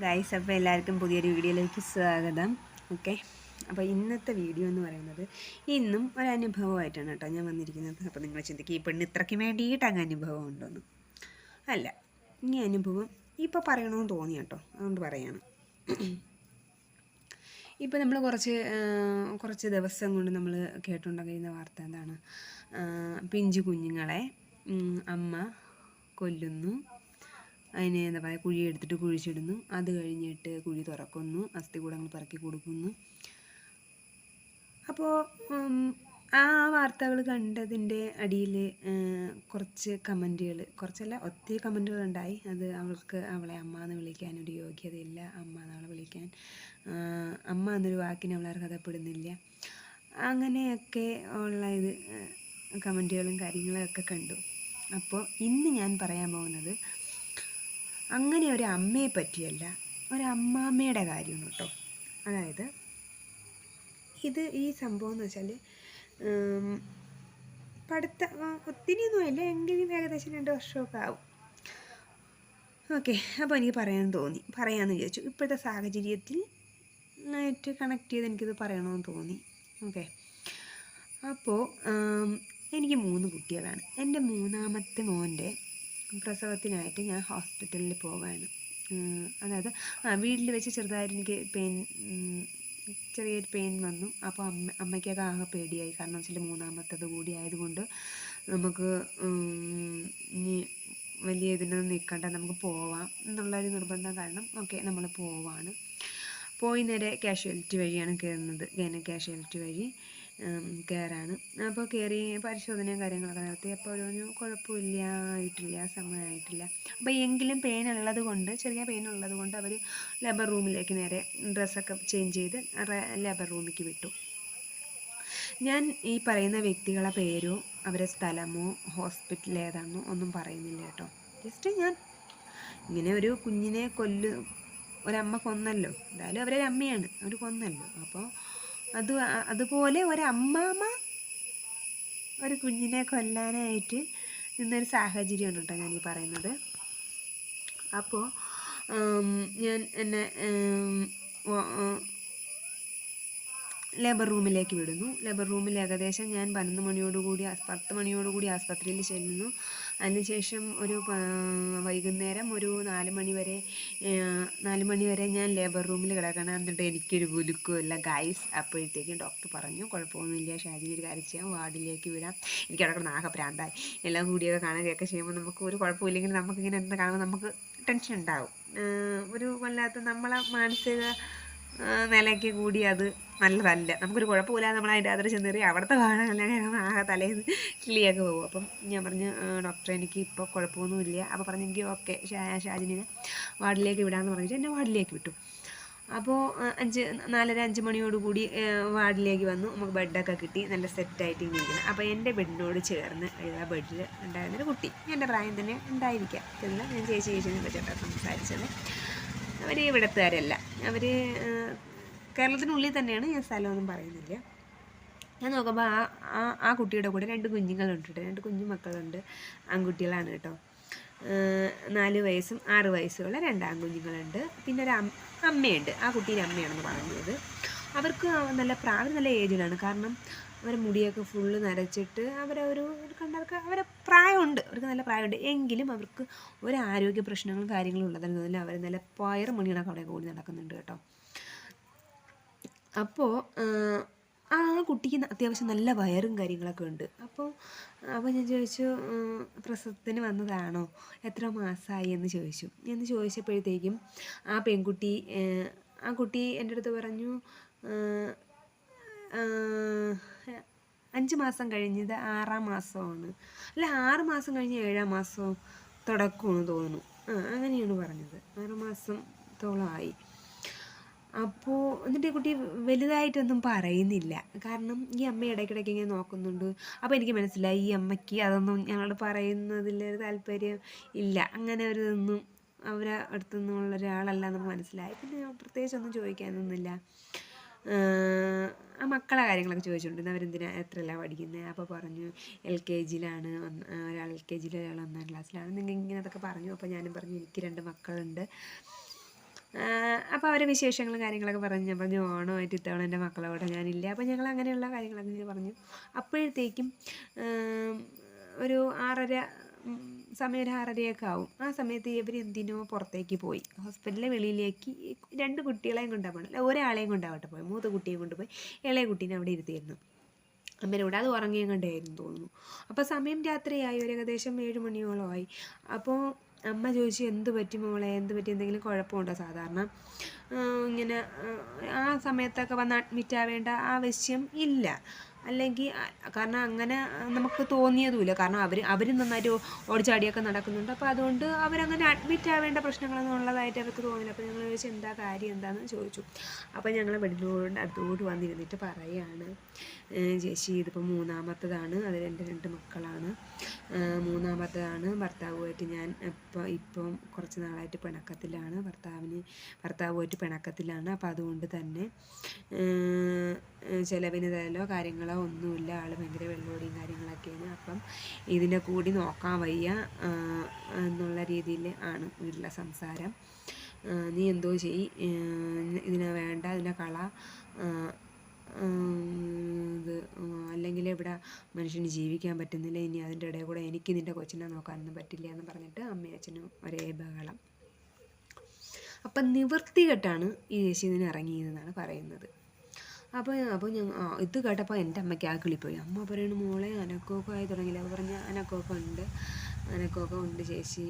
Guys അപ്പോൾ എല്ലാവർക്കും പുതിയൊരു വീഡിയോയിലേക്ക് സ്വാഗതം. ഓക്കെ അപ്പോൾ ഇന്നത്തെ വീഡിയോ എന്ന് പറയുന്നത് ഇന്നും ഒരു അനുഭവമായിട്ടാണ് കേട്ടോ ഞാൻ വന്നിരിക്കുന്നത്. അപ്പോൾ നിങ്ങൾ ചിന്തിക്കുക ഈ പെണ്ണ് ഇത്രയ്ക്ക് വേണ്ടിയിട്ട് അങ്ങ് അനുഭവം ഉണ്ടോന്ന്? അല്ല ഈ അനുഭവം ഇപ്പോൾ പറയണമെന്ന് തോന്നി കേട്ടോ. അതുകൊണ്ട് പറയാണ്. ഇപ്പോൾ നമ്മൾ കുറച്ച് കുറച്ച് ദിവസം കൊണ്ട് നമ്മൾ കേട്ടുണ്ടാകുന്ന വാർത്ത എന്താണ്? പിഞ്ചു കുഞ്ഞുങ്ങളെ അമ്മ കൊല്ലുന്നു. അതിന് എന്താ പറയുക കുഴി എടുത്തിട്ട് കുഴിച്ചിടുന്നു. അത് കഴിഞ്ഞിട്ട് കുഴി തുറക്കുന്നു. അസ്ഥി അസ്ഥികൂടങ്ങൾ പറക്കി കൊടുക്കുന്നു. അപ്പോൾ ആ വാർത്തകൾ കണ്ടതിന്റെ അടിയിൽ കുറച്ച് കമന്റുകൾ കുറച്ചല്ല ഒത്തിരി കമന്റുകൾ ഉണ്ടായി. അത് അവൾക്ക് അവളെ അമ്മ എന്ന് വിളിക്കാൻ ഒരു യോഗ്യതയില്ല. അമ്മ എന്നവളെ വിളിക്കാൻ അമ്മ എന്നൊരു വാക്കിന് അവൾ അർഹതപ്പെടുന്നില്ല. അങ്ങനെയൊക്കെ ഉള്ള ഇത് കമന്റുകളും കാര്യങ്ങളൊക്കെ കണ്ടു. അപ്പോൾ ഇന്ന് ഞാൻ പറയാൻ പോകുന്നത് അങ്ങനെ ഒരു അമ്മയെ പറ്റിയല്ല ഒരു അമ്മാമ്മയുടെ കാര്യമാണ് കേട്ടോ. അതായത് ഇത് ഈ സംഭവം എന്ന് വെച്ചാൽ പഠിത്ത ഒത്തിരിയൊന്നും ഇല്ല എങ്കിലും ഏകദേശം രണ്ട് വർഷമൊക്കെ ആവും. ഓക്കെ അപ്പോൾ എനിക്ക് പറയാൻ തോന്നി പറയാമെന്ന് വിചാരിച്ചു. ഇപ്പോഴത്തെ സാഹചര്യത്തിൽ ആയിട്ട് കണക്ട് ചെയ്ത് എനിക്കിത് പറയണമെന്ന് തോന്നി. ഓക്കെ. അപ്പോൾ എനിക്ക് മൂന്ന് കുട്ടികളാണ്. എന്റെ മൂന്നാമത്തെ മോന്റെ പ്രസവത്തിനായിട്ട് ഞാൻ ഹോസ്പിറ്റലിൽ പോവാണ്. അതായത് വീട്ടിൽ വെച്ച് ചെറുതായിട്ട് എനിക്ക് പെയിൻ ചെറിയൊരു പെയിൻ വന്നു. അപ്പോൾ അമ്മ അമ്മയ്ക്കൊക്കെ ആകെ പേടിയായി. കാരണം വെച്ചാൽ മൂന്നാമത്തത് കൂടി ആയതുകൊണ്ട് നമുക്ക് ഇനി വലിയ ഇതിനൊന്നും നിൽക്കണ്ട. നമുക്ക് പോവാം എന്നുള്ളൊരു നിർബന്ധം കാരണം ഓക്കെ നമ്മൾ പോവാണ്. പോയി നേരെ കാഷ്വാലിറ്റി വഴിയാണ് കയറുന്നത്. ഗൈന കാഷ്വാലിറ്റി വഴി. കയറാണ് അപ്പോൾ കയറി പരിശോധനയും കാര്യങ്ങളൊക്കെ നടത്തി. അപ്പോൾ ഒരു കുഴപ്പമില്ല ആയിട്ടില്ല സമയമായിട്ടില്ല. അപ്പോൾ എങ്കിലും പെയിൻ ഉള്ളത് കൊണ്ട് ചെറിയ പെയിൻ ഉള്ളത് കൊണ്ട് അവർ ലേബർ റൂമിലേക്ക് നേരെ ഡ്രസ്സൊക്കെ ചേഞ്ച് ചെയ്ത് ലേബർ റൂമിലേക്ക് വിട്ടു. ഞാൻ ഈ പറയുന്ന വ്യക്തികളെ പേരോ അവരെ സ്ഥലമോ ഹോസ്പിറ്റൽ ഏതാണെന്നോ ഒന്നും പറയുന്നില്ല കേട്ടോ. ജസ്റ്റ് ഞാൻ ഇങ്ങനെ ഒരു കുഞ്ഞിനെ കൊല്ലു ഒരമ്മ കൊന്നല്ലോ. എന്തായാലും അവരൊരമ്മയാണ്. അവർ കൊന്നല്ലോ. അപ്പോൾ അത് അതുപോലെ ഒരമ്മാമ്മ ഒരു കുഞ്ഞിനെ കൊല്ലാനായിട്ട് നിന്നൊരു സാഹചര്യമാണ് കേട്ടോ ഞാൻ ഈ പറയുന്നത്. അപ്പോൾ ഞാൻ എന്നെ ലേബർ റൂമിലേക്ക് വിടുന്നു. ലേബർ റൂമിൽ ഏകദേശം ഞാൻ പതിനൊന്ന് മണിയോടുകൂടി പത്ത് മണിയോടുകൂടി ആസ്പത്രിയിൽ ചെല്ലുന്നു. അതിനുശേഷം ഒരു വൈകുന്നേരം ഒരു നാല് മണി വരെ നാല് മണി വരെ ഞാൻ ലേബർ റൂമിൽ കിടക്കണം എന്നിട്ട് എനിക്കൊരു കുലുക്കുമില്ല ഗൈസ് അപ്പോഴത്തേക്കും ഡോക്ടർ പറഞ്ഞു കുഴപ്പമൊന്നുമില്ല ഷാജിന് ഒരു കാര്യം ചെയ്യാം വാർഡിലേക്ക് വിടാം. എനിക്ക് അവിടെ കിടന്ന് ആകെ പ്രാന്തായി. എല്ലാം കൂടിയൊക്കെ കാണാൻ ചെയ്യുമ്പോൾ നമുക്ക് ഒരു കുഴപ്പമില്ലെങ്കിൽ നമുക്കിങ്ങനെ എന്താ കാണുമ്പോൾ നമുക്ക് ടെൻഷൻ ഉണ്ടാവും. ഒരു വല്ലാത്ത നമ്മളെ മാനസിക നിലയ്ക്ക് കൂടി അത് നല്ലതല്ല. നമുക്കൊരു കുഴപ്പമില്ലാതെ നമ്മൾ അതിന്റെ അതിൽ ചെന്നേറി അവിടുത്തെ കാണാൻ അല്ലെങ്കിൽ ആകെ തലേന്ന് കിളിയൊക്കെ പോകും. അപ്പം ഞാൻ പറഞ്ഞു "ആ, ഡോക്ടറെ എനിക്ക് ഇപ്പോൾ കുഴപ്പമൊന്നുമില്ല. അപ്പോൾ പറഞ്ഞു എനിക്ക് ഓക്കെ ഷാജിനെ വാർഡിലേക്ക് വിടാമെന്ന് പറഞ്ഞിട്ട് എന്നെ വാർഡിലേക്ക് വിട്ടു. അപ്പോൾ അഞ്ച് നാലര അഞ്ച് മണിയോടുകൂടി കൂടി വാർഡിലേക്ക് വന്നു. നമുക്ക് ബെഡൊക്കെ കിട്ടി. നല്ല സെറ്റായിട്ട് ഇരിക്കണം അപ്പോൾ എന്റെ ബെഡിനോട് ചേർന്ന് ആ ബെഡിൽ ഉണ്ടായിരുന്നൊരു കുട്ടി. എന്റെ പ്രായം തന്നെ ഉണ്ടായിരിക്കാം. ഇല്ല ഞാൻ ചേച്ചി ചേച്ചി വെച്ചിട്ടാണ് സംസാരിച്ചത്. അവർ ഇവിടത്തുകാരല്ല. അവർ കേരളത്തിനുള്ളിൽ തന്നെയാണ് ഞാൻ സ്ഥലമൊന്നും പറയുന്നില്ല. ഞാൻ നോക്കുമ്പോൾ ആ ആ ആ കുട്ടിയുടെ കൂടെ രണ്ട് കുഞ്ഞുങ്ങളുണ്ട് കേട്ടോ. രണ്ട് കുഞ്ഞു മക്കളുണ്ട് ആൺകുട്ടികളാണ് കേട്ടോ. നാല് വയസ്സും ആറ് വയസ്സുള്ള രണ്ട് ആൺകുഞ്ഞുങ്ങളുണ്ട്. പിന്നെ ഒരു അമ്മയുണ്ട്. ആ കുട്ടീന്റെ അമ്മയാണെന്ന് പറഞ്ഞത്. അവർക്ക് നല്ല പ്രാവ് നല്ല ഏജിലാണ്. കാരണം അവരെ മുടിയൊക്കെ ഫുള്ള് നരച്ചിട്ട് അവരെ ഒരു കണ്ടവർക്ക് അവരെ പ്രായമുണ്ട്. അവർക്ക് നല്ല പ്രായമുണ്ട്. എങ്കിലും അവർക്ക് ഒരു ആരോഗ്യ പ്രശ്നങ്ങളും കാര്യങ്ങളും ഉള്ളതെന്നതിൽ അവർ നല്ല പയർ മണികളൊക്കെ അവിടെ കൂടി നടക്കുന്നുണ്ട് കേട്ടോ. അപ്പോൾ ആ കുട്ടിക്ക് അത്യാവശ്യം നല്ല വയറും കാര്യങ്ങളൊക്കെ ഉണ്ട്. അപ്പോൾ അപ്പോൾ ഞാൻ ചോദിച്ചു പ്രസവത്തിന് വന്നതാണോ? എത്ര മാസമായി എന്ന് ചോദിച്ചു. എന്ന് ചോദിച്ചപ്പോഴത്തേക്കും ആ പെൺകുട്ടി ആ കുട്ടി എന്റെ അടുത്ത് പറഞ്ഞു അഞ്ച് മാസം കഴിഞ്ഞത് ആറാം മാസമാണ്. അല്ല ആറ് മാസം കഴിഞ്ഞ് ഏഴാം മാസം തുടക്കമെന്ന് തോന്നുന്നു. ആ അങ്ങനെയാണ് പറഞ്ഞത്. ആറ് മാസത്തോളമായി അപ്പോൾ എന്നിട്ട് ഈ കുട്ടി വലുതായിട്ടൊന്നും പറയുന്നില്ല. കാരണം ഈ അമ്മ ഇടയ്ക്കിടയ്ക്ക് ഇങ്ങനെ നോക്കുന്നുണ്ട്. അപ്പോൾ എനിക്ക് മനസ്സിലായി ഈ അമ്മയ്ക്ക് അതൊന്നും ഞങ്ങൾ പറയുന്നതിൽ താല്പര്യം ഇല്ല. അങ്ങനെ ഒരു ഇതൊന്നും അവരെ അടുത്തു നിന്നുള്ള ഒരാളല്ല എന്ന് മനസ്സിലായി. പിന്നെ ഞാൻ പ്രത്യേകിച്ച് ഒന്നും ചോദിക്കാനൊന്നുമില്ല. ആ മക്കളെ കാര്യങ്ങളൊക്കെ ചോദിച്ചുകൊണ്ടിരുന്നു അവരെന്തിനാ എത്രയല്ല പഠിക്കുന്നത് അപ്പോൾ പറഞ്ഞു എൽ കെ ജിയിലാണ് ഒരാൾ എൽ കെ ജിയിൽ ഒരാൾ ഒന്നാം ക്ലാസ്സിലാണ്. നിങ്ങൾ ഇങ്ങനെ അതൊക്കെ പറഞ്ഞു. അപ്പോൾ ഞാനും പറഞ്ഞു എനിക്ക് രണ്ട് മക്കളുണ്ട്. അപ്പോൾ അവരെ വിശേഷങ്ങളും കാര്യങ്ങളൊക്കെ പറഞ്ഞു. ഞാൻ പറഞ്ഞു ഓണമായിട്ട് ഇത്തവണ എന്റെ മക്കളോടെ ഞാനില്ല. അപ്പോൾ ഞങ്ങൾ അങ്ങനെയുള്ള കാര്യങ്ങളൊക്കെ പറഞ്ഞു. അപ്പോഴത്തേക്കും ഒരു ആറര സമയം ഒരു ആറരയൊക്കെ ആവും. ആ സമയത്ത് ഇവർ എന്തിനോ പുറത്തേക്ക് പോയി. ഹോസ്പിറ്റലിലെ വെളിയിലേക്ക് രണ്ട് കുട്ടികളെയും കൊണ്ടാവണം അല്ല ഒരാളെയും കൊണ്ടാവട്ടെ പോയി. മൂത്ത കുട്ടിയെ കൊണ്ടുപോയി. ഇളയ കുട്ടീനെ അവിടെ ഇരുത്തിയിരുന്നു. അമ്മേന്റെ കൂടെ അത് ഉറങ്ങിയും കണ്ടായിരുന്നു തോന്നുന്നു. അപ്പോൾ സമയം രാത്രിയായി. ഒരു ഏകദേശം ഏഴ് മണിയോളമായി അപ്പോൾ അമ്മ ചോദിച്ചു എന്ത് പറ്റി മോളെ? എന്ത് പറ്റി? എന്തെങ്കിലും കുഴപ്പമുണ്ടോ? സാധാരണ ഇങ്ങനെ ആ സമയത്തൊക്കെ വന്ന് അഡ്മിറ്റ് ആവേണ്ട ആവശ്യം ഇല്ല. അല്ലെങ്കിൽ കാരണം അങ്ങനെ നമുക്ക് തോന്നിയതുമില്ല. കാരണം അവർ അവർ നന്നായിട്ട് ഓടിച്ചാടിയൊക്കെ നടക്കുന്നുണ്ട്. അപ്പോൾ അതുകൊണ്ട് അവരങ്ങനെ അഡ്മിറ്റ് ആവേണ്ട പ്രശ്നങ്ങളൊന്നും ഉള്ളതായിട്ട് അവർക്ക് തോന്നില്ല. അപ്പോൾ ഞങ്ങൾ ചോദിച്ചു എന്താ കാര്യം? എന്താണെന്ന് ചോദിച്ചു. അപ്പോൾ ഞങ്ങൾ ബെഡിനോട് അടുത്തോട്ട് വന്നിരുന്നിട്ട് പറയാണ് "ഏഹ് ചേച്ചി ഇതിപ്പോൾ മൂന്നാമത്തതാണ്. അതിൽ എന്റെ രണ്ട് മക്കളാണ്. മൂന്നാമത്തതാണ് ഭർത്താവുമായിട്ട് ഞാൻ ഇപ്പോൾ ഇപ്പം കുറച്ച് നാളായിട്ട് പിണക്കത്തിലാണ്. ഭർത്താവിന് ഭർത്താവുമായിട്ട് പിണക്കത്തിലാണ്. അപ്പോൾ അതുകൊണ്ട് തന്നെ ചിലവിന് തരലോ കാര്യങ്ങളോ ഒന്നുമില്ല. ആൾ ഭയങ്കര വെള്ളോടിയും കാര്യങ്ങളൊക്കെയാണ്. അപ്പം ഇതിനെ കൂടി നോക്കാൻ വയ്യ എന്നുള്ള രീതിയിൽ ആണ് വീട്ടിലെ സംസാരം. നീ എന്തോ ചെയ് ഇതിനെ വേണ്ട ഇതിനെ കള ഇത് അല്ലെങ്കിൽ ഇവിടെ മനുഷ്യന് ജീവിക്കാൻ പറ്റുന്നില്ല ഇനി അതിന്റെ ഇടയിൽ കൂടെ എനിക്ക് നിന്റെ കൊച്ചിനെ നോക്കാനൊന്നും പറ്റില്ല എന്ന് പറഞ്ഞിട്ട് അമ്മയും അച്ഛനും ഒരേ ബഹളം. അപ്പം നിവൃത്തികെട്ടാണ് ഈ ഇതിന് ഇറങ്ങിയതെന്നാണ് പറയുന്നത്. അപ്പോൾ അപ്പോൾ ഞങ്ങൾ ഇത് കേട്ടപ്പോൾ എന്റെ അമ്മയ്ക്ക് ആ കിളിപ്പോയി അമ്മ പറയണു മോളെ അനക്കമൊക്കെ ആയി തുടങ്ങിയില്ല? അപ്പോൾ പറഞ്ഞ അനക്കമൊക്കെ ഉണ്ട് അനക്കമൊക്കെ ഉണ്ട് ചേച്ചി.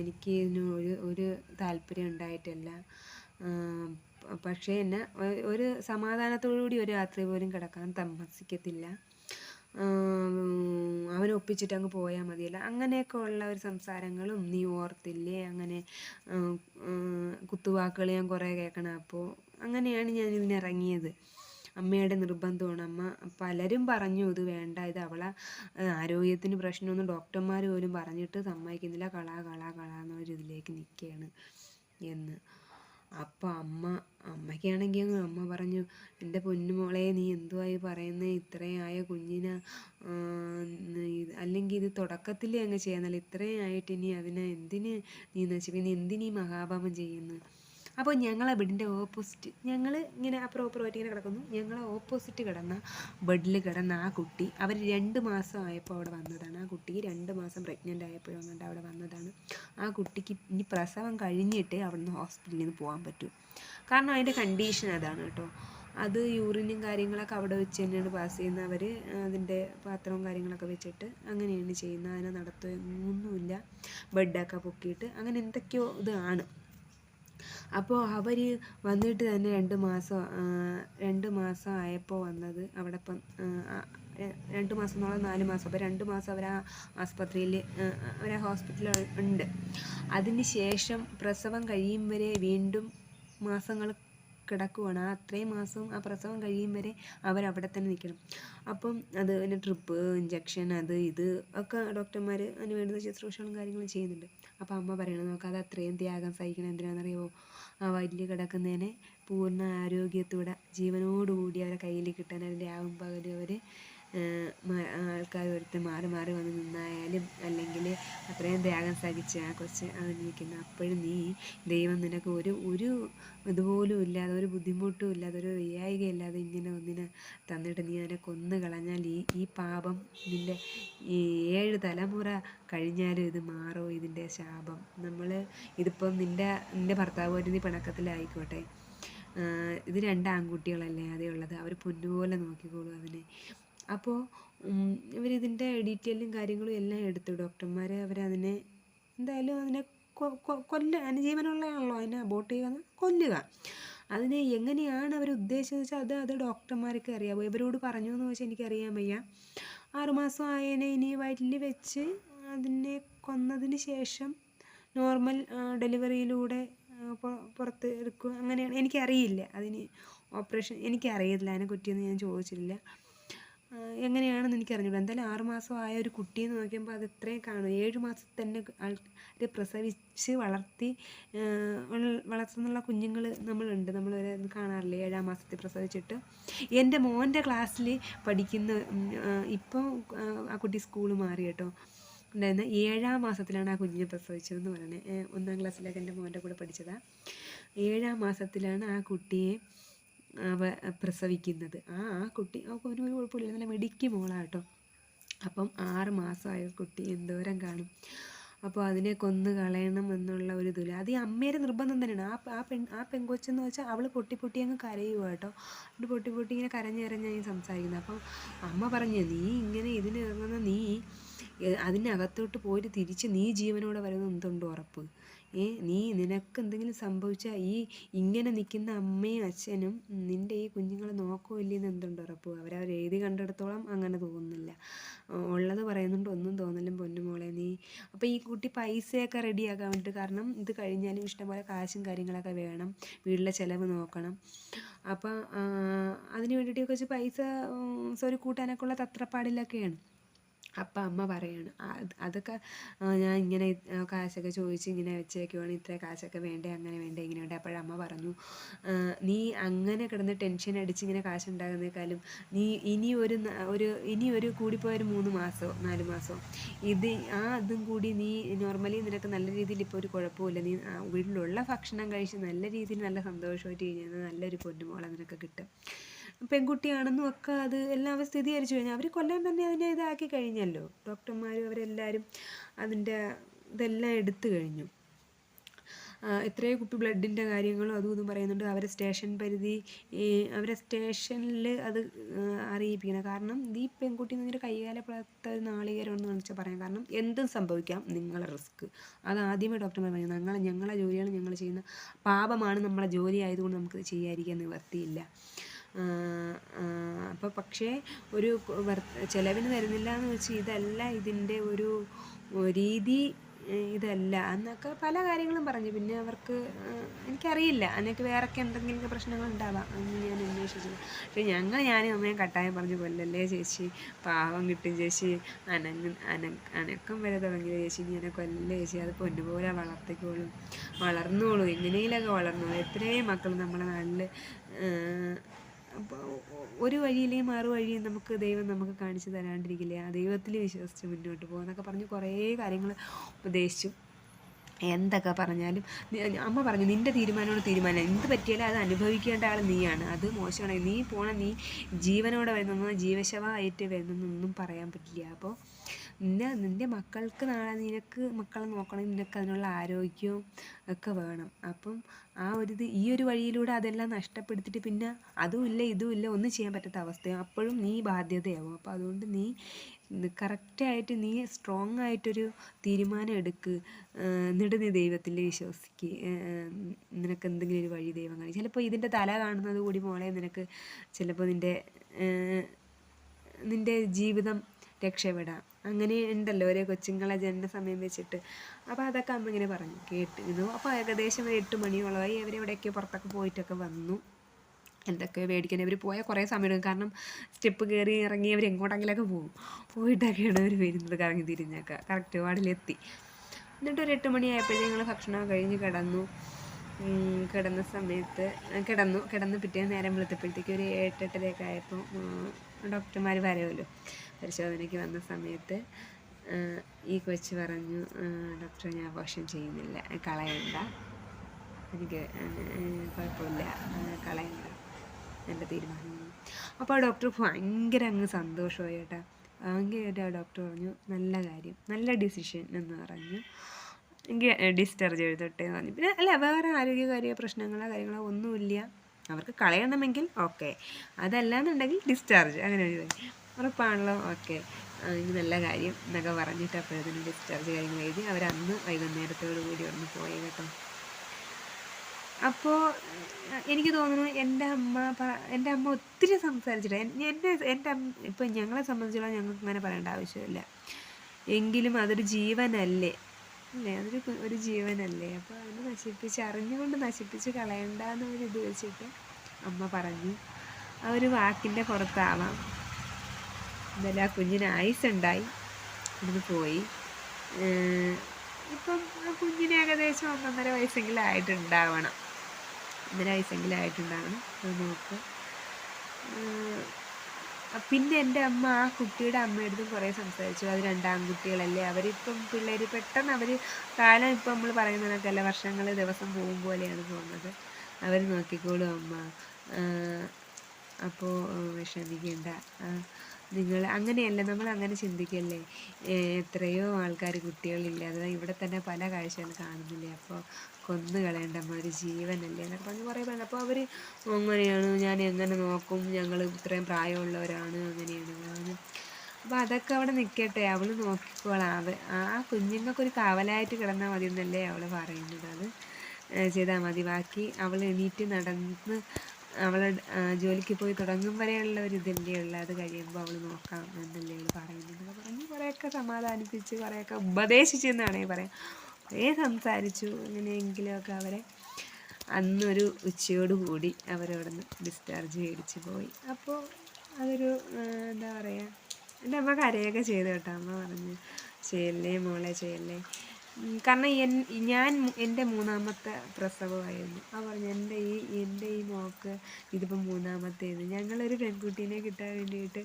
എനിക്ക് ഇതിന് ഒരു ഒരു താല്പര്യം ഉണ്ടായിട്ടില്ല. പക്ഷേ എന്നെ ഒരു സമാധാനത്തോടുകൂടി ഒരു രാത്രി പോലും കിടക്കാൻ താമസിക്കത്തില്ല അവനെ ഒപ്പിച്ചിട്ട് അങ്ങ് പോയാൽ മതിയല്ല. അങ്ങനെയൊക്കെ ഉള്ള ഒരു സംസാരങ്ങളും നീ ഓർത്തില്ലേ? അങ്ങനെ കുത്തുവാക്കുകൾ ഞാൻ കുറേ കേൾക്കണം അപ്പോൾ അങ്ങനെയാണ് ഞാൻ ഇതിനിറങ്ങിയത് അമ്മയുടെ നിർബന്ധമാണ്. അമ്മ പലരും പറഞ്ഞു ഇത് വേണ്ട ഇത് അവളെ ആരോഗ്യത്തിന് പ്രശ്നമൊന്നും ഡോക്ടർമാർ പോലും പറഞ്ഞിട്ട് സമ്മതിക്കുന്നില്ല. കളാ കളാ കള എന്നൊരു ഇതിലേക്ക് നിൽക്കുകയാണ് എന്ന്. അപ്പോൾ അമ്മ അമ്മയ്ക്കാണെങ്കിൽ അമ്മ പറഞ്ഞു എന്റെ പൊന്നുമോളെ നീ എന്തുവായി പറയുന്നത് ഇത്രയും ആയ കുഞ്ഞിനെ അല്ലെങ്കിൽ ഇത് തുടക്കത്തിൽ അങ്ങ് ചെയ്യുന്നില്ല ഇത്രയും ആയിട്ട് ഇനി അതിനെ എന്തിന് നീ നശിപ്പിക്കുന്നു എന്തിനീ മഹാപാപം ചെയ്യുന്നു? അപ്പോൾ ഞങ്ങളെ ബെഡിന്റെ ഓപ്പോസിറ്റ് ഞങ്ങൾ ഇങ്ങനെ അപ്പുറം അപ്പുറമായിട്ട് ഇങ്ങനെ കിടക്കുന്നു. ഞങ്ങളെ ഓപ്പോസിറ്റ് കിടന്ന ബെഡിൽ കിടന്ന ആ കുട്ടി അവർ രണ്ട് മാസം ആയപ്പോൾ അവിടെ വന്നതാണ്. ആ കുട്ടി രണ്ട് മാസം പ്രഗ്നന്റ് ആയപ്പോഴും അങ്ങോട്ട് അവിടെ വന്നതാണ്. ആ കുട്ടിക്ക് ഇനി പ്രസവം കഴിഞ്ഞിട്ടേ അവിടുന്ന് ഹോസ്പിറ്റലിൽ നിന്ന് പോകാൻ പറ്റൂ. കാരണം അതിന്റെ കണ്ടീഷൻ അതാണ് കേട്ടോ. അത് യൂറിനും കാര്യങ്ങളൊക്കെ അവിടെ വെച്ച് തന്നെയാണ് പാസ് ചെയ്യുന്നത്. അവർ അതിന്റെ പാത്രവും കാര്യങ്ങളൊക്കെ വെച്ചിട്ട് അങ്ങനെയാണ് ചെയ്യുന്നത്. അതിനെ നടത്തുകയൊന്നുമില്ല ബെഡൊക്കെ പൊക്കിയിട്ട് അങ്ങനെ എന്തൊക്കെയോ ഇതാണ് അപ്പോൾ അവർ വന്നിട്ട് തന്നെ രണ്ട് മാസം രണ്ട് മാസം ആയപ്പോൾ വന്നത് അവിടെ ഇപ്പം രണ്ട് മാസം എന്നുള്ള നാല് മാസം. അപ്പോൾ രണ്ട് മാസം അവർ ആ ആസ്പത്രിയിൽ അവർ ഹോസ്പിറ്റലിൽ ഉണ്ട്. അതിന് ശേഷം പ്രസവം കഴിയും വരെ വീണ്ടും മാസങ്ങൾ കിടക്കുവാണ്. ആ അത്രയും മാസം ആ പ്രസവം കഴിയും വരെ അവരവിടെ തന്നെ നിൽക്കണം. അപ്പം അത് പിന്നെ ട്രിപ്പ് ഇഞ്ചക്ഷൻ അത് ഇത് ഒക്കെ ഡോക്ടർമാർ അതിന് വേണ്ടുന്ന ശുശ്രൂഷകളും കാര്യങ്ങളും ചെയ്യുന്നുണ്ട്. അപ്പോൾ അമ്മ പറയണത് നമുക്ക് അത് അത്രയും ത്യാഗം സഹിക്കണം എന്തിനാണെന്നറിയോ ആ വലിയ കിടക്കുന്നതിനെ പൂർണ ആരോഗ്യത്തോടെ ജീവനോടുകൂടി അവരെ കയ്യിൽ കിട്ടാൻ അതിന്റെ ആവും പകലും അവർ ആൾക്കാർ ഒരുത്ത് മാറി മാറി വന്ന് നിന്നായാലും അല്ലെങ്കിൽ അത്രയും ത്യാഗം സഹിച്ച് ആ കൊച്ച് നിൽക്കുന്നു അപ്പോഴും നീ ദൈവം നിനക്ക് ഒരു ഒരു ഇതുപോലും ഇല്ലാതെ ഒരു ബുദ്ധിമുട്ടും ഇല്ലാതെ ഒരു വയ്യായിക ഇല്ലാതെ ഇങ്ങനെ ഒന്നിനെ തന്നിട്ട് നീ അതിനെ കൊന്നു കളഞ്ഞാൽ ഈ ഈ പാപം നിന്റെ ഈ ഏഴ് തലമുറ കഴിഞ്ഞാലും ഇത് മാറോ? ഇതിന്റെ ശാപം. നമ്മൾ ഇതിപ്പം നിന്റെ നിന്റെ ഭർത്താവുമായിട്ട് നീ പിണക്കത്തിലായിക്കോട്ടെ. ഇത് രണ്ട് ആൺകുട്ടികളല്ലേ അതേ ഉള്ളത്. അവർ പൊന്നുപോലെ നോക്കിക്കോളും അതിനെ. അപ്പോൾ ഇവരിതിന്റെ ഡീറ്റെയിലും കാര്യങ്ങളും എല്ലാം എടുത്തു. ഡോക്ടർമാർ അവരതിനെ എന്തായാലും അതിനെ കൊല്ല അനുജീവനുള്ളതാണല്ലോ അതിനെ അബോട്ട് ചെയ്യുക കൊല്ലുക. അതിനെ എങ്ങനെയാണ് അവർ ഉദ്ദേശിച്ചത് വെച്ചാൽ അത് അത് ഡോക്ടർമാർക്ക് അറിയാമോ ഇവരോട് പറഞ്ഞു എന്ന് വെച്ചാൽ എനിക്കറിയാൻ വയ്യ. ആറുമാസം ആയതിനെ ഇനി വയറ്റിൽ വെച്ച് അതിനെ കൊന്നതിന് ശേഷം നോർമൽ ഡെലിവറിയിലൂടെ പുറത്ത് എടുക്കുക അങ്ങനെയാണ്. എനിക്കറിയില്ല. അതിന് ഓപ്പറേഷൻ എനിക്കറിയില്ല അതിനെ കുറ്റിയൊന്നും ഞാൻ ചോദിച്ചിട്ടില്ല. എങ്ങനെയാണെന്ന് എനിക്കറിഞ്ഞൂടാ. എന്തായാലും ആറ് മാസം ആയ ഒരു കുട്ടിയെന്ന് നോക്കിയപ്പോൾ അത് ഇത്രയും കാണും. ഏഴ് മാസത്തിൽ തന്നെ ആൾ പ്രസവിച്ച് വളർത്തി വളർത്തുന്നുള്ള കുഞ്ഞുങ്ങൾ നമ്മളുണ്ട്. നമ്മൾ കാണാറില്ലേ? ഏഴാം മാസത്തിൽ പ്രസവിച്ചിട്ട്. എന്റെ മോന്റെ ക്ലാസ്സിൽ പഠിക്കുന്ന ഇപ്പോൾ ആ, കുട്ടി സ്കൂൾ മാറി കേട്ടോ. ഉണ്ടായിരുന്ന ഏഴാം മാസത്തിലാണ് ആ കുഞ്ഞിനെ പ്രസവിച്ചതെന്ന് പറയുന്നത് ഒന്നാം ക്ലാസ്സിലൊക്കെ എന്റെ മോന്റെ കൂടെ പഠിച്ചതാണ് ഏഴാം മാസത്തിലാണ് ആ കുട്ടിയെ പ്രസവിക്കുന്നത്. ആ ആ കുട്ടി അവൾക്ക് ഒരു കുഴപ്പമില്ല. നല്ല മെടിക്ക് മോളാട്ടോ. അപ്പം ആറ് മാസമായ കുട്ടി എന്തോരം കാണും. അപ്പോൾ അതിനെ കൊന്നു കളയണം എന്നുള്ള ഒരു ഇതില്ല അത് ഈ അമ്മയുടെ നിർബന്ധം തന്നെയാണ്. ആ ആ പെൺ ആ പെൺകൊച്ചെന്ന് വെച്ചാൽ അവൾ പൊട്ടി പൊട്ടി അങ്ങ് കരയുക കേട്ടോ. എന്നിട്ട് പൊട്ടി പൊട്ടി ഇങ്ങനെ കരഞ്ഞ് ഞാൻ സംസാരിക്കുന്നത് അപ്പം അമ്മ പറഞ്ഞു നീ ഇങ്ങനെ ഇതിനിറങ്ങുന്ന നീ അതിനകത്തോട്ട് പോയിട്ട് തിരിച്ച് നീ ജീവനോടെ വരുന്നത് എന്തുണ്ട് ഉറപ്പ്? ഏ നീ നിനക്ക് എന്തെങ്കിലും സംഭവിച്ചാൽ ഈ ഇങ്ങനെ നിൽക്കുന്ന അമ്മയും അച്ഛനും നിന്റെ ഈ കുഞ്ഞുങ്ങളെ നോക്കോ ഇല്ലെന്ന് എന്തുണ്ട് ഉറപ്പ്? അവരവർ എഴുതി കണ്ടിടത്തോളം അങ്ങനെ തോന്നുന്നില്ല. ഉള്ളത് പറയുന്നുണ്ട് ഒന്നും തോന്നലും പൊന്നുമോളെ നീ. അപ്പോൾ ഈ കുട്ടി പൈസയൊക്കെ റെഡിയാക്കാൻ വേണ്ടിയിട്ട് കാരണം ഇത് കഴിഞ്ഞാലും ഇഷ്ടംപോലെ കാശും കാര്യങ്ങളൊക്കെ വേണം. വീട്ടിലെ ചിലവ് നോക്കണം. അപ്പം അതിന് വേണ്ടിയിട്ട് കുറച്ച് പൈസ സോറി കൂട്ടാനൊക്കെ ഉള്ള തത്രപ്പാടിലൊക്കെയാണ്. അപ്പം അമ്മ പറയാണ് "ആ, അതൊക്കെ ഞാൻ ഇങ്ങനെ കാശൊക്കെ ചോദിച്ച് ഇങ്ങനെ വെച്ചേക്കുവാണ് ഇത്ര കാശൊക്കെ വേണ്ടേ അങ്ങനെ വേണ്ടേ ഇങ്ങനെ വേണ്ടേ. അപ്പോഴമ്മ പറഞ്ഞു നീ അങ്ങനെ കിടന്ന് ടെൻഷൻ അടിച്ച് ഇങ്ങനെ കാശുണ്ടാകുന്നേക്കാളും നീ ഇനി ഒരു ഒരു ഇനി ഒരു കൂടിപ്പോയ ഒരു മൂന്ന് മാസമോ നാല് മാസമോ ഇത് ആ അതും കൂടി നീ നോർമലി നിനക്ക് നല്ല രീതിയിൽ ഇപ്പോൾ ഒരു കുഴപ്പമില്ല നീ വീട്ടിലുള്ള ഭക്ഷണം കഴിച്ച് നല്ല രീതിയിൽ നല്ല സന്തോഷമായിട്ട് കഴിഞ്ഞാൽ നല്ലൊരു പൊന്നുമോളെ നിനക്ക് കിട്ടും. പെൺകുട്ടിയാണെന്നും ഒക്കെ അത് എല്ലാം അവർ സ്ഥിരീകരിച്ചു കഴിഞ്ഞാൽ അവർ കൊല്ലാൻ തന്നെ അതിനെ ഇതാക്കി കഴിഞ്ഞല്ലോ. ഡോക്ടർമാരും അവരെല്ലാവരും അതിന്റെ ഇതെല്ലാം എടുത്തു കഴിഞ്ഞു. എത്രയോ കുപ്പി ബ്ലഡിന്റെ കാര്യങ്ങളും അതും ഇതും പറയുന്നുണ്ട്. അവരെ സ്റ്റേഷൻ പരിധി അവരെ സ്റ്റേഷനിൽ അത് അറിയിപ്പിക്കണം. കാരണം ഈ പെൺകുട്ടി നിന്നൊരു കൈകാലപ്പെടാത്ത ഒരു നാളികേരം എന്ന് വെച്ചാൽ പറയാം. കാരണം എന്തും സംഭവിക്കാം. നിങ്ങളെ റിസ്ക്. അത് ആദ്യമേ ഡോക്ടർമാർ പറഞ്ഞു ഞങ്ങൾ ഞങ്ങളെ ജോലിയാണ് ഞങ്ങൾ ചെയ്യുന്ന പാപമാണ് നമ്മളെ ജോലി ആയതുകൊണ്ട് നമുക്ക് ചെയ്യാതിരിക്കാൻ നിവർത്തിയില്ല അപ്പോൾ പക്ഷേ ഒരു ചിലവിന് തരുന്നില്ല എന്ന് വെച്ച് ഇതല്ല ഇതിന്റെ ഒരു രീതി ഇതല്ല എന്നൊക്കെ പല കാര്യങ്ങളും പറഞ്ഞു. പിന്നെ അവർക്ക് എനിക്കറിയില്ല. അതിനൊക്കെ വേറൊക്കെ എന്തെങ്കിലും പ്രശ്നങ്ങൾ ഉണ്ടാവാം എന്ന് ഞാൻ അന്വേഷിച്ചില്ല പക്ഷേ ഞങ്ങൾ ഞാൻ അമ്മയെ കട്ടായം പറഞ്ഞു കൊല്ലല്ലേ ചേച്ചി പാവം കിട്ടും ചേച്ചി. അനങ്ങ അന അനക്കം വരെ തുടങ്ങിയ ചേച്ചി. ഇനി എന്നെ കൊല്ലല്ലേ ചേച്ചി. അത് പൊന്നുപോലെ വളർത്തിക്കോളും. വളർന്നോളൂ. എങ്ങനെയിലൊക്കെ വളർന്നോളൂ. എത്രയും മക്കൾ നമ്മുടെ നാട്ടിൽ ഒരു വഴിയിലെയും മറു വഴിയും നമുക്ക് ദൈവം നമുക്ക് കാണിച്ചു തരാണ്ടിരിക്കില്ലേ? ആ ദൈവത്തിൽ വിശ്വസിച്ച് മുന്നോട്ട് പോകുക എന്നൊക്കെ പറഞ്ഞ് കുറേ കാര്യങ്ങൾ ഉപദേശിച്ചു. എന്തൊക്കെ പറഞ്ഞാലും അമ്മ പറഞ്ഞു നിന്റെ തീരുമാനമാണ് തീരുമാനം. എന്ത് പറ്റിയാലും അത് അനുഭവിക്കേണ്ട ആൾ നീയാണ്. അത് മോശമാണ് നീ പോണ. നീ ജീവനോടെ വരുന്നൊന്നും ജീവശവമായിട്ട് വരുന്നൊന്നും പറയാൻ പറ്റില്ല. അപ്പോൾ നിന്നെ നിന്റെ മക്കൾക്ക് നാളെ നിനക്ക് മക്കളെ നോക്കണം നിനക്ക് അതിനുള്ള ആരോഗ്യവും ഒക്കെ വേണം. അപ്പം ആ ഒരു ഇത് ഈ ഒരു വഴിയിലൂടെ അതെല്ലാം നഷ്ടപ്പെടുത്തിയിട്ട് പിന്നെ അതുമില്ല ഇതുമില്ല ഒന്നും ചെയ്യാൻ പറ്റാത്ത അവസ്ഥയും. അപ്പോഴും നീ ബാധ്യതയാവും. അപ്പോൾ അതുകൊണ്ട് നീ കറക്റ്റായിട്ട് നീ സ്ട്രോങ് ആയിട്ടൊരു തീരുമാനം എടുക്ക്. എന്നിട്ട് നീ ദൈവത്തിൽ വിശ്വസിക്ക്. നിനക്ക് എന്തെങ്കിലും ഒരു വഴി ദൈവം കാണി ചിലപ്പോൾ ഇതിന്റെ തല കാണുന്നത് കൂടി മോളെ നിനക്ക് ചിലപ്പോൾ നിന്റെ നിന്റെ ജീവിതം രക്ഷപ്പെടാം അങ്ങനെ ഉണ്ടല്ലോ ഓരോ കൊച്ചുങ്ങളെ ജനന സമയം വെച്ചിട്ട്. അപ്പോൾ അതൊക്കെ അമ്മ ഇങ്ങനെ പറഞ്ഞു കേട്ടിരുന്നു. അപ്പോൾ ഏകദേശം ഒരു എട്ട് മണിയോളമായി അവരെവിടെയൊക്കെ പുറത്തൊക്കെ പോയിട്ടൊക്കെ വന്നു. എന്തൊക്കെ മേടിക്കാൻ ഇവർ പോയ കുറേ സമയമെടുക്കും കാരണം സ്റ്റെപ്പ് കയറി ഇറങ്ങി അവർ എങ്ങോട്ടെങ്കിലൊക്കെ പോകും. പോയിട്ടൊക്കെയാണ് അവർ വരുന്നത് കറങ്ങി തിരിഞ്ഞൊക്കെ. കറക്റ്റ് വാർഡിലെത്തി എന്നിട്ട് ഒരു എട്ട് മണിയായപ്പോഴേ ഞങ്ങൾ ഭക്ഷണം കഴിഞ്ഞ് കിടന്നു. കിടന്ന സമയത്ത് കിടന്നു കിടന്ന് പിറ്റേ നേരം വെളുത്തപ്പോഴത്തേക്ക് ഒരു എട്ടെട്ടരയൊക്കെ ആയപ്പോൾ ഡോക്ടർമാർ വരുമല്ലോ പരിശോധനയ്ക്ക് വന്ന സമയത്ത് ഈ കൊച്ച് പറഞ്ഞു "ആ, ഡോക്ടർ ഞാൻ അബോഷൻ ചെയ്യുന്നില്ല. കളയണ്ട. എനിക്ക് കുഴപ്പമില്ല. കളയണ്ട. എന്റെ തീരുമാനം. അപ്പോൾ ഡോക്ടർ ഭയങ്കര അങ്ങ് സന്തോഷമായി കേട്ടോ. ഭയങ്കരമായിട്ട് ആ ഡോക്ടർ പറഞ്ഞു നല്ല കാര്യം. നല്ല ഡിസിഷൻ എന്ന് പറഞ്ഞു. എനിക്ക് ഡിസ്ചാർജ് എഴുതട്ടെ എന്ന് പറഞ്ഞു. പിന്നെ അല്ല വേറെ ആരോഗ്യകാര്യ പ്രശ്നങ്ങളോ കാര്യങ്ങളോ ഒന്നുമില്ല. അവർക്ക് കളയണമെങ്കിൽ ഓക്കെ. അതല്ലാന്നുണ്ടെങ്കിൽ ഡിസ്ചാർജ്. അങ്ങനെ കാര്യം ഉറപ്പാണല്ലോ? ഓക്കെ. ഇനി നല്ല കാര്യം എന്നൊക്കെ പറഞ്ഞിട്ട് അപ്പോഴത്തേനും ഡിസ്ചാർജ് കാര്യങ്ങൾ എഴുതി അവരന്ന് വൈകുന്നേരത്തോടു കൂടി ഒന്ന് പോയി കേട്ടോ. അപ്പോൾ എനിക്ക് തോന്നുന്നു എന്റെ അമ്മ എന്റെ അമ്മ ഒത്തിരി സംസാരിച്ചിട്ട് എന്റെ എന്റെ അമ്മ ഇപ്പം ഞങ്ങളെ സംബന്ധിച്ചിടത്തോളം ഞങ്ങൾക്ക് അങ്ങനെ പറയേണ്ട ആവശ്യമില്ല. എങ്കിലും അതൊരു ജീവനല്ലേ? അല്ലേ? അതൊരു ഒരു ജീവനല്ലേ? അപ്പോൾ അതിനെ നശിപ്പിച്ച് അറിഞ്ഞുകൊണ്ട് നശിപ്പിച്ച് കളയണ്ട ഇത് വെച്ചിട്ട് അമ്മ പറഞ്ഞു. ആ ഒരു വാക്കിന്റെ പുറത്താവാം. എന്തായാലും ആ കുഞ്ഞിന് ആയുസ് ഉണ്ടായി. ഇവിടുന്ന് പോയി. ഇപ്പം കുഞ്ഞിന് ഏകദേശം ഒന്നൊന്നര വയസ്സെങ്കിലും ആയിട്ടുണ്ടാവണം. ഒന്നര വയസ്സെങ്കിലും ആയിട്ടുണ്ടാവണം. അത് നോക്കുക പിന്നെ എന്റെ അമ്മ ആ കുട്ടിയുടെ അമ്മയടുത്തും കുറേ സംസാരിച്ചു. അത് രണ്ടാം കുട്ടികളല്ലേ അവരിപ്പം പിള്ളേർ പെട്ടെന്ന് അവർ കാലം ഇപ്പം നമ്മൾ പറയുന്ന കണക്കല്ല വർഷങ്ങൾ ദിവസം പോകും പോലെയാണ് തോന്നുന്നത്. അവർ നോക്കിക്കോളും അമ്മ. അപ്പോൾ വിഷമിക്കേണ്ട. നിങ്ങൾ അങ്ങനെയല്ല നമ്മൾ അങ്ങനെ ചിന്തിക്കല്ലേ എത്രയോ ആൾക്കാർ കുട്ടികളില്ലാതെ ഇവിടെ തന്നെ പല കാഴ്ചകൾ കാണുന്നില്ലേ? അപ്പോൾ കൊന്നു കളയേണ്ട ഒരു ജീവനല്ലേ എന്നൊക്കെ പറഞ്ഞ് കുറേ പേരുണ്ട് അപ്പോൾ അവർ അങ്ങനെയാണ് ഞാൻ എങ്ങനെ നോക്കും? ഞങ്ങൾ ഇത്രയും പ്രായമുള്ളവരാണ് അങ്ങനെയാണ് അങ്ങനെ അപ്പോൾ അതൊക്കെ അവിടെ നിൽക്കട്ടെ അവൾ നോക്കിക്കോളാം. അവ ആ കുഞ്ഞുങ്ങൾക്കൊരു കാവലായിട്ട് കിടന്നാൽ മതി എന്നല്ലേ അവൾ പറയുന്നത്. അത് ചെയ്താൽ മതി. ബാക്കി അവൾ എണീറ്റ് നടന്ന് അവൾ ജോലിക്ക് പോയി തുടങ്ങും വരെയുള്ള ഒരു ഇതല്ലേ ഉള്ളൂ. അത് കഴിയുമ്പോൾ അവൾ നോക്കാം എന്നല്ലേ അവൾ പറയുന്നത്. പറഞ്ഞ് കുറേയൊക്കെ സമാധാനിപ്പിച്ച് കുറേയൊക്കെ ഉപദേശിച്ചു എന്നാണേ പറയാം. കുറേ സംസാരിച്ചു. എങ്ങനെയെങ്കിലുമൊക്കെ അവരെ അന്നൊരു ഉച്ചയോട് കൂടി അവരവിടുന്ന് ഡിസ്ചാർജ് മേടിച്ച് പോയി. അപ്പോൾ അതൊരു എന്താ പറയുക എന്റെ അമ്മ കരയൊക്കെ ചെയ്തു കേട്ടോ. അമ്മ പറഞ്ഞു ചെയ്യല്ലേ മോളെ ചെയ്യല്ലേ? കാരണം എൻ ഞാൻ എന്റെ മൂന്നാമത്തെ പ്രസവമായിരുന്നു. ആ പറഞ്ഞു എന്റെ ഈ എന്റെ ഈ മോക്ക് ഇതിപ്പോൾ മൂന്നാമത്തേത് ഞങ്ങളൊരു പെൺകുട്ടീനെ കിട്ടാൻ വേണ്ടിയിട്ട്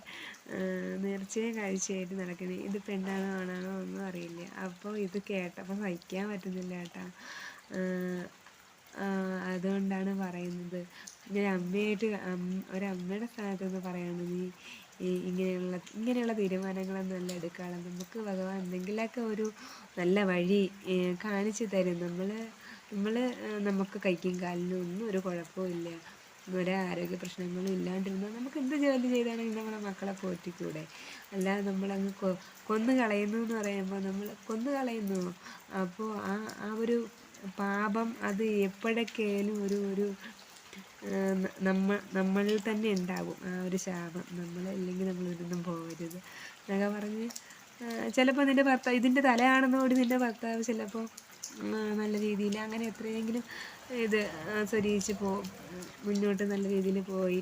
നേർച്ചയും കാഴ്ചയായിട്ട് നടക്കുന്നത് ഇത് പെണ്ണാണോ ആണാണോ ഒന്നും അറിയില്ല. അപ്പോൾ ഇത് കേട്ടപ്പോൾ സഹിക്കാൻ പറ്റുന്നില്ല കേട്ടാ. അതുകൊണ്ടാണ് പറയുന്നത്. ഞാൻ അമ്മയായിട്ട് ഒരമ്മയുടെ സ്ഥാനത്ത് നിന്ന് പറയാണ് നീ. ഈ ഇങ്ങനെയുള്ള ഇങ്ങനെയുള്ള തീരുമാനങ്ങളൊന്നുമല്ല എടുക്കാതെ നമുക്ക് ഭഗവാൻ എന്തെങ്കിലുമൊക്കെ ഒരു നല്ല വഴി കാണിച്ചു തരും. നമ്മൾ നമ്മൾ നമുക്ക് കൈക്കും കാലിനും ഒന്നും ഒരു കുഴപ്പവും ഇല്ല. ഒരു ആരോഗ്യ പ്രശ്നങ്ങളും ഇല്ലാണ്ടിരുന്നാൽ നമുക്ക് എന്ത് ജോലി ചെയ്താണെങ്കിലും നമ്മളെ മക്കളെ പോറ്റിക്കൂടെ. അല്ലാതെ നമ്മളങ്ങ് കൊ കൊന്നു കളയുന്നു എന്ന് പറയുമ്പോൾ നമ്മൾ കൊന്നു കളയുന്നു. അപ്പോൾ ആ ആ ഒരു പാപം അത് എപ്പോഴൊക്കെയായാലും ഒരു ഒരു നമ്മ നമ്മളിൽ തന്നെ ഉണ്ടാകും ആ ഒരു ശാപം. നമ്മൾ അല്ലെങ്കിൽ നമ്മൾ ഇതൊന്നും പോകരുത്. എന്നൊക്കെ പറഞ്ഞ് ചിലപ്പോൾ നിന്റെ ഭർത്താവ് ഇതിന്റെ തലയാണെന്നോടി നിന്റെ ഭർത്താവ് ചിലപ്പോൾ നല്ല രീതിയിൽ അങ്ങനെ എത്രയെങ്കിലും ഇത് സ്വരീച്ച് പോ മുന്നോട്ട് നല്ല രീതിയിൽ പോയി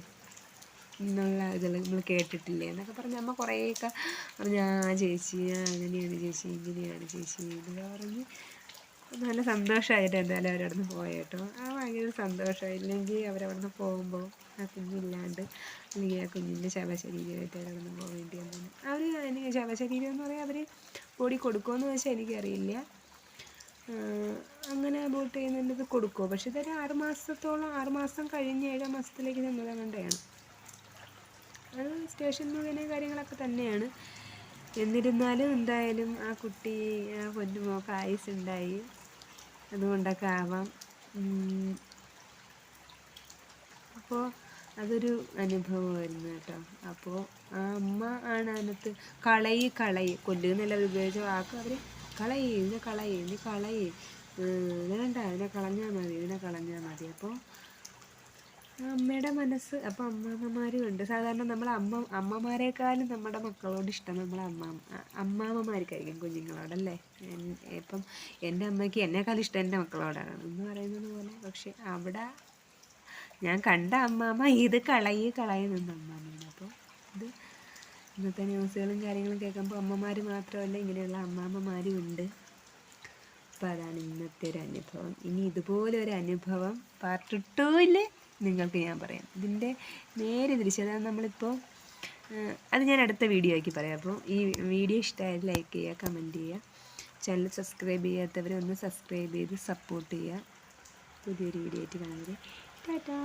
എന്നുള്ള ഇതിൽ നമ്മൾ കേട്ടിട്ടില്ലേ? എന്നൊക്കെ പറഞ്ഞ് അമ്മ കുറേയൊക്കെ പറഞ്ഞ് ആ ചേച്ചി അങ്ങനെയാണ് ചേച്ചി ഇങ്ങനെയാണ് ചേച്ചി എന്നൊക്കെ പറഞ്ഞ് നല്ല സന്തോഷമായിട്ട് എന്തായാലും അവരവിടുന്ന് പോയ കേട്ടോ. ആ ഭയങ്കര സന്തോഷമായി. ഇല്ലെങ്കിൽ അവരവിടുന്ന് പോകുമ്പോൾ ആ കുഞ്ഞില്ലാണ്ട് അല്ലെങ്കിൽ ആ കുഞ്ഞിന്റെ ശവശരീരമായിട്ട് അവരവിടുന്ന് പോകേണ്ടി വന്നു. അവർ എനിക്ക് ശവശരീരം എന്ന് പറയാൻ അവർ ബോഡി കൊടുക്കുമെന്ന് വെച്ചാൽ എനിക്കറിയില്ല. അങ്ങനെ ബോട്ട് ചെയ്യുന്നതിന്റെ കൊടുക്കുമോ പക്ഷെ ഇതൊരു ആറ് മാസത്തോളം ആറ് മാസം കഴിഞ്ഞ് ഏഴാം മാസത്തിലേക്ക് അങ്ങനെയാണ് അത് സ്റ്റേഷൻ മുഖേന കാര്യങ്ങളൊക്കെ തന്നെയാണ്. എന്നിരുന്നാലും എന്തായാലും ആ കുട്ടി ആ പൊന്നുമോക്ക് ആയുസ് ഉണ്ടായി അതുകൊണ്ടൊക്കെ ആവാം. അപ്പോൾ അതൊരു അനുഭവമായിരുന്നു കേട്ടോ. അപ്പോൾ ആ അമ്മ ആണ് അതിനകത്ത് കളയി കളയി. കൊല്ലുന്നല്ല ഉപയോഗിച്ച വാക്ക്. അവർ കളയി ഇതിനെ കളയി ഇതിനെ കളയി. ഇതിനെ കളഞ്ഞാൽ മതി ഇതിനെ കളഞ്ഞാൽ മതി. അപ്പോൾ അമ്മയുടെ മനസ്സ് അപ്പോൾ അമ്മാമ്മമാരും ഉണ്ട്. സാധാരണ നമ്മൾ അമ്മ അമ്മമാരെക്കാളും നമ്മുടെ മക്കളോട് ഇഷ്ടം നമ്മളെ അമ്മ അമ്മാമ്മമാർക്കായിരിക്കും കുഞ്ഞുങ്ങളോടല്ലേ ഇപ്പം എന്റെ അമ്മയ്ക്ക് എന്നെക്കാളും ഇഷ്ടം എന്റെ മക്കളോടാണ്. എന്ന് പറയുന്നത് പോലെ പക്ഷെ അവിടെ ഞാൻ കണ്ട അമ്മാമ്മ ഇത് കളയി കളയി നിന്ന അമ്മാമ്മയാണ്. അപ്പോൾ ഇത് ഇന്നത്തെ ന്യൂസുകളും കാര്യങ്ങളും കേൾക്കുമ്പോൾ അമ്മമാർ മാത്രമല്ല ഇങ്ങനെയുള്ള അമ്മാമ്മമാരും ഉണ്ട്. അപ്പോൾ അതാണ് ഇന്നത്തെ ഒരു അനുഭവം. ഇനി ഇതുപോലെ ഒരു അനുഭവം പാർട്ട് ടൂവിൽ നിങ്ങൾക്ക് ഞാൻ പറയാം. ഇതിന്റെ നേരെ തിരിച്ച് അതായത് നമ്മളിപ്പോൾ അത് ഞാൻ അടുത്ത വീഡിയോ ആക്കി പറയാം. അപ്പോൾ ഈ വീഡിയോ ഇഷ്ടമായാൽ ലൈക്ക് ചെയ്യുക കമന്റ് ചെയ്യുക. ചാനൽ സബ്സ്ക്രൈബ് ചെയ്യാത്തവർ ഒന്ന് സബ്സ്ക്രൈബ് ചെയ്ത് സപ്പോർട്ട് ചെയ്യുക. പുതിയൊരു വീഡിയോ ആയിട്ട് കാണുന്നത് ടാറ്റാ!